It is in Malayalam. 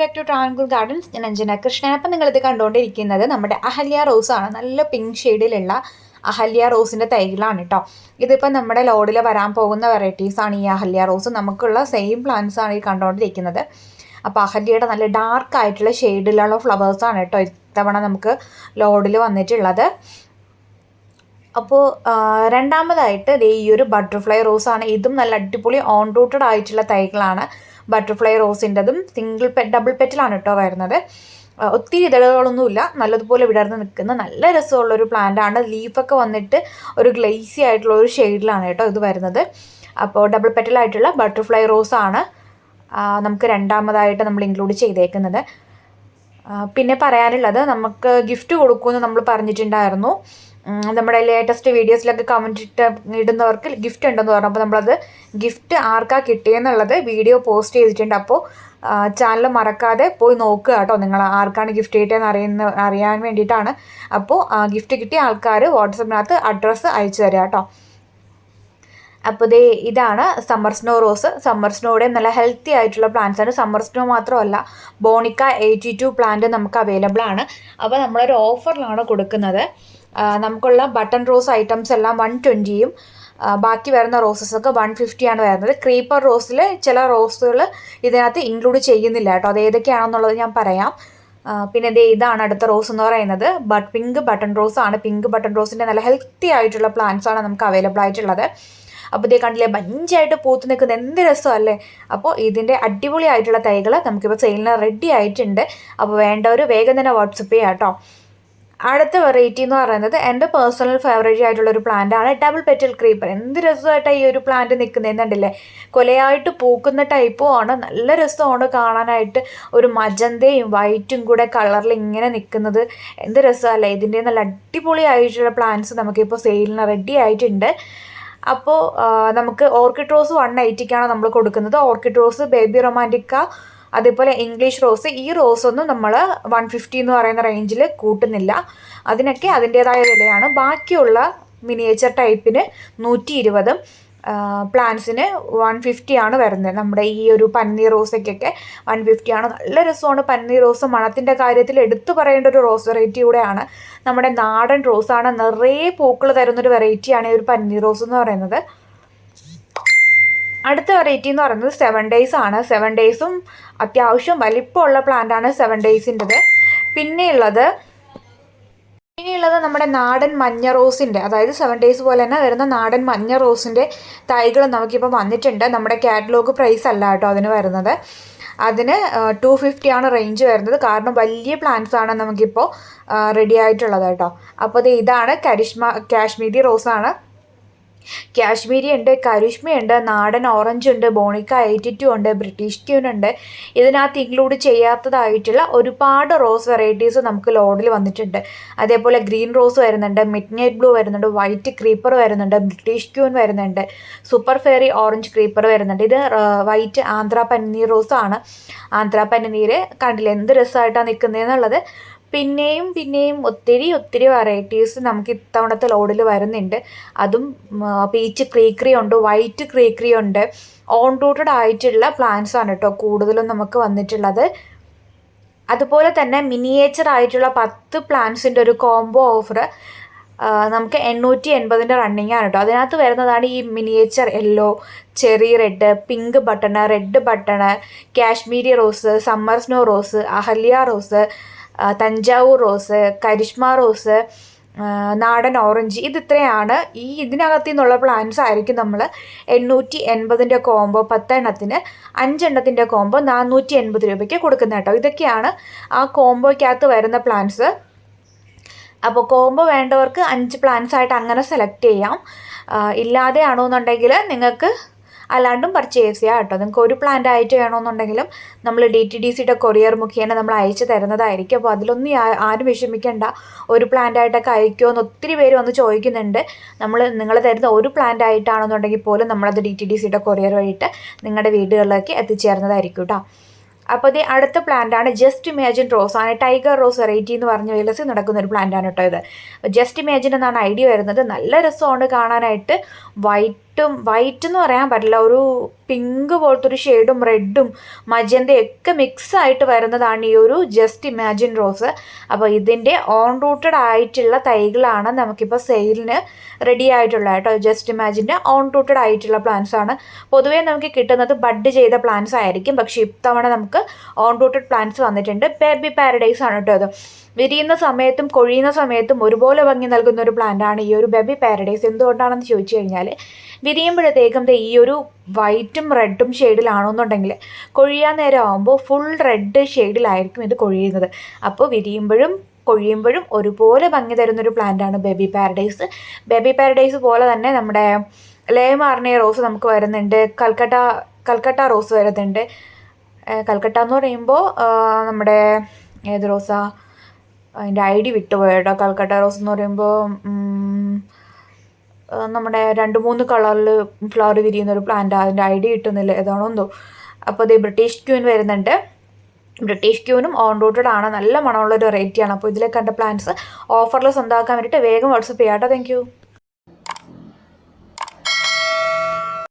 Back to Tranquil Gardens. ഞാൻ അഞ്ജന കൃഷ്ണൻ. അപ്പം നിങ്ങളിത് കണ്ടുകൊണ്ടിരിക്കുന്നത് നമ്മുടെ അഹല്യ റോസ് ആണ്. നല്ല പിങ്ക് ഷെയ്ഡിലുള്ള അഹല്യ റോസിന്റെ തൈകളാണ് കേട്ടോ ഇതിപ്പോൾ നമ്മുടെ ലോഡിൽ വരാൻ പോകുന്ന വെറൈറ്റീസ് ആണ് ഈ അഹല്യ റോസ്. നമുക്കുള്ള സെയിം പ്ലാന്റ്സ് ആണ് ഈ കണ്ടുകൊണ്ടിരിക്കുന്നത് അപ്പോൾ അഹല്യയുടെ നല്ല ഡാർക്ക് ആയിട്ടുള്ള ഷെയ്ഡിലുള്ള ഫ്ലവേഴ്സാണ് കേട്ടോ ഇത്തവണ നമുക്ക് ലോഡിൽ വന്നിട്ടുള്ളത്. അപ്പോൾ രണ്ടാമതായിട്ട് ഈ ഒരു ബട്ടർഫ്ലൈ റോസാണ് ഇതും നല്ല അടിപൊളി ഓൺ റൂട്ടഡ് ആയിട്ടുള്ള തൈകളാണ്. ബട്ടർഫ്ലൈ റോസിന്റെതും സിംഗിൾ പെ ഡബിൾ പെറ്റിലാണ് കേട്ടോ വരുന്നത്. ഒത്തിരി ഇതളുകളൊന്നുമില്ല. നല്ലതുപോലെ വിടർന്ന് നിൽക്കുന്ന നല്ല രസമുള്ളൊരു പ്ലാന്റ് ആണ്. ലീഫൊക്കെ വന്നിട്ട് ഒരു ഗ്ലേസി ആയിട്ടുള്ള ഒരു ഷെയ്ഡിലാണ് കേട്ടോ ഇത് വരുന്നത്. അപ്പോൾ ഡബിൾ പെറ്റലായിട്ടുള്ള ബട്ടർഫ്ലൈ റോസ് ആണ് നമുക്ക് രണ്ടാമതായിട്ട് നമ്മൾ ഇൻക്ലൂഡ് ചെയ്തേക്കുന്നത്. പിന്നെ പറയാനുള്ളത് നമുക്ക് ഗിഫ്റ്റ് കൊടുക്കുമെന്ന് നമ്മൾ പറഞ്ഞിട്ടുണ്ടായിരുന്നു. നമ്മുടെ ലേറ്റസ്റ്റ് വീഡിയോസിലൊക്കെ കമന്റ് ഇട്ട് ഇടുന്നവർക്ക് ഗിഫ്റ്റ് ഉണ്ടെന്ന് പറഞ്ഞു. അപ്പോൾ നമ്മളത് ഗിഫ്റ്റ് ആർക്കാ കിട്ടിയെന്നുള്ളത് വീഡിയോ പോസ്റ്റ് ചെയ്തിട്ടുണ്ട്. അപ്പോൾ ചാനൽ മറക്കാതെ പോയി നോക്കുക കേട്ടോ നിങ്ങൾ ആർക്കാണ് ഗിഫ്റ്റ് കിട്ടിയതെന്ന് അറിയുന്ന അറിയാൻ വേണ്ടിയിട്ടാണ്. അപ്പോൾ ഗിഫ്റ്റ് കിട്ടിയ ആൾക്കാർ വാട്സപ്പിനകത്ത് അഡ്രസ്സ് അയച്ചു തരാം കേട്ടോ. അപ്പോൾ ദേ ഇതാണ് സമ്മർ സ്നോ റോസ് സമ്മർ സ്നോയുടെ നല്ല ഹെൽത്തി ആയിട്ടുള്ള പ്ലാന്റ്സ് ആണ്. സമ്മർ സ്നോ മാത്രമല്ല ബോണിക്ക എയ്റ്റി ടു പ്ലാന്റ് നമുക്ക് അവൈലബിൾ ആണ്. അപ്പോൾ നമ്മളൊരു ഓഫറിലാണ് കൊടുക്കുന്നത്. നമുക്കുള്ള ബട്ടൺ റോസ് ഐറ്റംസ് എല്ലാം വൺ ട്വന്റിയും ബാക്കി വരുന്ന റോസസ് ഒക്കെ വൺ ഫിഫ്റ്റിയാണ് വരുന്നത്. ക്രീപ്പർ റോസിൽ ചില റോസുകൾ ഇതിനകത്ത് ഇൻക്ലൂഡ് ചെയ്യുന്നില്ല കേട്ടോ. അത് ഏതൊക്കെയാണെന്നുള്ളത് ഞാൻ പറയാം. പിന്നെ ദേ ഇതാണ് അടുത്ത റോസ് എന്ന് പറയുന്നത്. ബട്ട് പിങ്ക് ബട്ടൺ റോസ് ആണ്. പിങ്ക് ബട്ടൺ റോസിന്റെ നല്ല ഹെൽത്തി ആയിട്ടുള്ള പ്ലാന്റ്സ് ആണ് നമുക്ക് അവൈലബിൾ ആയിട്ടുള്ളത്. അപ്പോൾ ഇതേ കണ്ടില്ലേ ബഞ്ചായിട്ട് പൂത്ത് നിൽക്കുന്ന എന്ത് രസമല്ലേ? അപ്പോൾ ഇതിന്റെ അടിപൊളി ആയിട്ടുള്ള തൈകൾ നമുക്കിപ്പോൾ സെയിലിന് റെഡി ആയിട്ടുണ്ട്. അപ്പോൾ വേണ്ടവർ വേഗം തന്നെ വാട്സപ്പ് ചെയ്യാം കേട്ടോ. അടുത്ത വെറൈറ്റി എന്ന് പറയുന്നത് എന്റെ പേഴ്സണൽ ഫേവറേറ്റ് ആയിട്ടുള്ള ഒരു പ്ലാന്റ് ആണ് ഡബിൾ പെറ്റൽ ക്രീപ്പർ എന്ത് രസമായിട്ടാണ് ഈ ഒരു പ്ലാന്റ് നിൽക്കുന്നതെന്ന് കണ്ടില്ലേ? കൊലയായിട്ട് പൂക്കുന്ന ടൈപ്പും ആണ്. നല്ല രസമാണ് കാണാനായിട്ട്. ഒരു മജന്തയും വൈറ്റും കൂടെ കളറിൽ ഇങ്ങനെ നിൽക്കുന്നത് എന്ത് രസമല്ലേ? ഇതിന്റെ നല്ല അടിപൊളി ആയിട്ടുള്ള പ്ലാന്റ്സ് നമുക്കിപ്പോൾ സെയിലിന് റെഡി ആയിട്ടുണ്ട്. അപ്പോൾ നമുക്ക് ഓർക്കിഡ് റോസ് വൺ എയ്റ്റിക്കാണ് നമ്മൾ കൊടുക്കുന്നത്. ഓർക്കിഡ് റോസ് ബേബി റൊമാന്റിക്ക അതേപോലെ ഇംഗ്ലീഷ് റോസ് ഈ റോസ് ഒന്നും നമ്മൾ വൺ ഫിഫ്റ്റി എന്ന് പറയുന്ന റേഞ്ചിൽ കൂട്ടുന്നില്ല. അതിനൊക്കെ അതിന്റേതായ വിലയാണ്. ബാക്കിയുള്ള മിനിയേച്ചർ ടൈപ്പിന് നൂറ്റി ഇരുപതും പ്ലാന്റ്സിന് വൺ ഫിഫ്റ്റി ആണ് വരുന്നത്. നമ്മുടെ ഈ ഒരു പന്നീർ റോസയ്ക്കൊക്കെ വൺ ഫിഫ്റ്റി ആണ്. നല്ല രസമാണ് പന്നീർ റോസ് മണത്തിന്റെ കാര്യത്തിൽ എടുത്തു പറയേണ്ട ഒരു റോസ് വെറൈറ്റി കൂടെയാണ്. നമ്മുടെ നാടൻ റോസാണ് നിറയെ പൂക്കൾ തരുന്നൊരു വെറൈറ്റിയാണ് ഈ ഒരു പന്നീർ റോസ് എന്ന് പറയുന്നത്. അടുത്ത വെറൈറ്റി എന്ന് പറയുന്നത് സെവൻ ഡേയ്സ് ആണ്. സെവൻ ഡേയ്സും അത്യാവശ്യം വലിപ്പമുള്ള പ്ലാന്റ് ആണ് സെവൻ ഡേയ്സിന്റെത് പിന്നെയുള്ളത് പിന്നെയുള്ളത് നമ്മുടെ നാടൻ മഞ്ഞ റോസിന്റെ അതായത് സെവൻ ഡേയ്സ് പോലെ തന്നെ വരുന്ന നാടൻ മഞ്ഞ റോസിന്റെ തൈകൾ നമുക്കിപ്പോൾ വന്നിട്ടുണ്ട്. നമ്മുടെ കാറ്റലോഗ് പ്രൈസ് അല്ല കേട്ടോ അതിന് വരുന്നത്. അതിന് ടു ഫിഫ്റ്റി ആണ് റേഞ്ച് വരുന്നത്. കാരണം വലിയ പ്ലാന്റ്സ് ആണ് നമുക്കിപ്പോൾ റെഡി ആയിട്ടുള്ളത് കേട്ടോ. അപ്പോൾ ഇത് ഇതാണ് കരിഷ്മ കാശ്മീരി റോസാണ് കാശ്മീരി ഉണ്ട് കരിഷ്മയുണ്ട് നാടൻ ഓറഞ്ച് ഉണ്ട് ബോണിക്ക എയ്റ്റി ടു ഉണ്ട് ബ്രിട്ടീഷ് ക്യൂൻ ഉണ്ട്. ഇതിനകത്ത് ഇൻക്ലൂഡ് ചെയ്യാത്തതായിട്ടുള്ള ഒരുപാട് റോസ് വെറൈറ്റീസ് നമുക്ക് ലോഡിൽ വന്നിട്ടുണ്ട്. അതേപോലെ ഗ്രീൻ റോസ് വരുന്നുണ്ട് മിഡ് നൈറ്റ് ബ്ലൂ വരുന്നുണ്ട് വൈറ്റ് ക്രീപ്പർ വരുന്നുണ്ട് ബ്രിട്ടീഷ് ക്യൂൻ വരുന്നുണ്ട് സൂപ്പർ ഫെയറി ഓറഞ്ച് ക്രീപ്പർ വരുന്നുണ്ട്. ഇത് വൈറ്റ് ആന്ധ്ര പന്നീർ റോസ് ആണ് ആന്ധ്ര പന്നീർ കണ്ടില്ല എന്ത് രസമായിട്ടാണ് നിൽക്കുന്നതെന്നുള്ളത്? പിന്നെയും പിന്നെയും ഒത്തിരി ഒത്തിരി വെറൈറ്റീസ് നമുക്ക് ഇത്തവണത്തെ ലോഡിൽ വരുന്നുണ്ട്. അതും പീച്ച് ക്രീക്രി ഉണ്ട് വൈറ്റ് ക്രീക്രി ഉണ്ട്. ഓൺ റൂട്ടഡ് ആയിട്ടുള്ള പ്ലാന്റ്സ് ആണ് കേട്ടോ കൂടുതലും നമുക്ക് വന്നിട്ടുള്ളത്. അതുപോലെ തന്നെ മിനിയേച്ചർ ആയിട്ടുള്ള പത്ത് പ്ലാന്റ്സിന്റെ ഒരു കോംബോ ഓഫർ നമുക്ക് എണ്ണൂറ്റി എൺപതിന്റെ റണ്ണിങ് ആണ് കേട്ടോ അതിനകത്ത് വരുന്നതാണ് ഈ miniature yellow cherry red pink button red button Kashmiri rose summer snow rose Ahalya rose Thanjavur rose Karishma rose നാടൻ ഓറഞ്ച് ഇത് ഇത്രയാണ് ഈ ഇതിനകത്തു നിന്നുള്ള പ്ലാന്റ്സ് ആയിരിക്കും നമ്മൾ എണ്ണൂറ്റി എൺപതിന്റെ കോംബോ പത്തെണ്ണത്തിന് അഞ്ചെണ്ണത്തിന്റെ കോംബോ നാനൂറ്റി എൺപത് രൂപയ്ക്ക് കൊടുക്കുന്നത് കേട്ടോ. ഇതൊക്കെയാണ് ആ കോംബോയ്ക്കകത്ത് വരുന്ന പ്ലാന്റ്സ് അപ്പോൾ കോംബോ വേണ്ടവർക്ക് അഞ്ച് പ്ലാന്റ്സ് ആയിട്ട് അങ്ങനെ സെലക്ട് ചെയ്യാം. ഇല്ലാതെയാണോ എന്നുണ്ടെങ്കിൽ നിങ്ങൾക്ക് അല്ലാണ്ടും പർച്ചേസ് ചെയ്യാം കേട്ടോ. നിങ്ങൾക്ക് ഒരു പ്ലാന്റ് ആയിട്ട് വേണമെന്നുണ്ടെങ്കിലും നമ്മൾ ഡി ടി ഡി സിയുടെ കൊറിയർ മുഖേന നമ്മൾ അയച്ചു തരുന്നതായിരിക്കും. അപ്പോൾ അതിലൊന്നും ആരും വിഷമിക്കേണ്ട. ഒരു പ്ലാന്റ് ആയിട്ടൊക്കെ അയക്കുമോ എന്ന് ഒത്തിരി പേര് വന്ന് ചോദിക്കുന്നുണ്ട്. നമ്മൾ നിങ്ങൾ തരുന്ന ഒരു പ്ലാന്റ് ആയിട്ടാണെന്നുണ്ടെങ്കിൽ പോലും നമ്മളത് ഡി ടി ഡി സിയുടെ കൊറിയർ വഴിയിട്ട് നിങ്ങളുടെ വീടുകളിലേക്ക് എത്തിച്ചേർന്നതായിരിക്കും കേട്ടോ. അപ്പോൾ ഇത് അടുത്ത പ്ലാന്റാണ് ജസ്റ്റ് ഇമാജിൻ റോസ് ആണ്. ടൈഗർ റോസ് വെറൈറ്റി എന്ന് പറഞ്ഞ വിലസിൽ നടക്കുന്ന ഒരു പ്ലാന്റാണ് കേട്ടോ ഇത്. ജസ്റ്റ് ഇമാജിൻ എന്നാണ് ഐഡിയ വരുന്നത്. നല്ല രസമാണ് കാണാനായിട്ട്. വൈറ്റ് വൈറ്റും വൈറ്റ് എന്ന് പറയാൻ പറ്റില്ല. ഒരു പിങ്ക് പോലത്തെ ഒരു ഷെയ്ഡും റെഡും മജന്തയും ഒക്കെ മിക്സ് ആയിട്ട് വരുന്നതാണ് ഈ ഒരു ജസ്റ്റ് ഇമാജിൻ റോസ് അപ്പോൾ ഇതിന്റെ ഓൺ റൂട്ടഡ് ആയിട്ടുള്ള തൈകളാണ് നമുക്കിപ്പോൾ സെയിലിന് റെഡി ആയിട്ടുള്ള കേട്ടോ. ജസ്റ്റ് ഇമാജിന്റെ ഓൺ റൂട്ടഡ് ആയിട്ടുള്ള പ്ലാന്റ്സ് ആണ്. പൊതുവേ നമുക്ക് കിട്ടുന്നത് ബഡ് ചെയ്ത പ്ലാന്റ്സ് ആയിരിക്കും. പക്ഷേ ഇത്തവണ നമുക്ക് ഓൺ റൂട്ടഡ് പ്ലാന്റ്സ് വന്നിട്ടുണ്ട്. ബേബി പാരഡൈസ് ആണ് കേട്ടോ അത് വിരിയുന്ന സമയത്തും കൊഴിയുന്ന സമയത്തും ഒരുപോലെ ഭംഗി നൽകുന്ന ഒരു പ്ലാന്റാണ് ഈ ഒരു ബേബി പാരഡൈസ് എന്തുകൊണ്ടാണെന്ന് ചോദിച്ചു കഴിഞ്ഞാൽ വിരിയുമ്പോഴത്തേക്കും ഈ ഒരു വൈറ്റും റെഡും ഷെയ്ഡിലാണെന്നുണ്ടെങ്കിൽ കൊഴിയാൻ നേരം ആകുമ്പോൾ ഫുൾ റെഡ് ഷെയ്ഡിലായിരിക്കും ഇത് കൊഴിയുന്നത്. അപ്പോൾ വിരിയുമ്പോഴും കൊഴിയുമ്പോഴും ഒരുപോലെ ഭംഗി തരുന്നൊരു പ്ലാന്റാണ് ബേബി പാരഡൈസ് ബേബി പാരഡൈസ് പോലെ തന്നെ നമ്മുടെ ലേ മാർണിയ റോസ് നമുക്ക് വരുന്നുണ്ട്. കൽക്കട്ട കൽക്കട്ട റോസ് വരുന്നുണ്ട്. കൽക്കട്ട എന്ന് പറയുമ്പോൾ നമ്മുടെ ഏത് റോസാ അതിന്റെ ഐ ഡി വിട്ടുപോയട്ടോ കൽക്കട്ട റോസ് എന്ന് പറയുമ്പോൾ നമ്മുടെ രണ്ട് മൂന്ന് കളറിൽ ഫ്ലവർ വിരിയുന്ന ഒരു പ്ലാന്റ് അതിന്റെ ഐ ഡി കിട്ടുന്നില്ല. ഏതാണോ എന്തോ. അപ്പോൾ ഇത് ബ്രിട്ടീഷ് ക്യൂൻ വരുന്നുണ്ട്. ബ്രിട്ടീഷ് ക്യൂനും ഓൺ റൂട്ടഡ് ആണ്. നല്ല മണമുള്ള ഒരു വെറൈറ്റിയാണ് അപ്പോൾ ഇതിലെ കണ്ട പ്ലാന്റ്സ് ഓഫറിൽ സ്വന്തമാക്കാൻ വേണ്ടിയിട്ട് വേഗം വാട്സപ്പ് ചെയ്യാം കേട്ടോ. താങ്ക്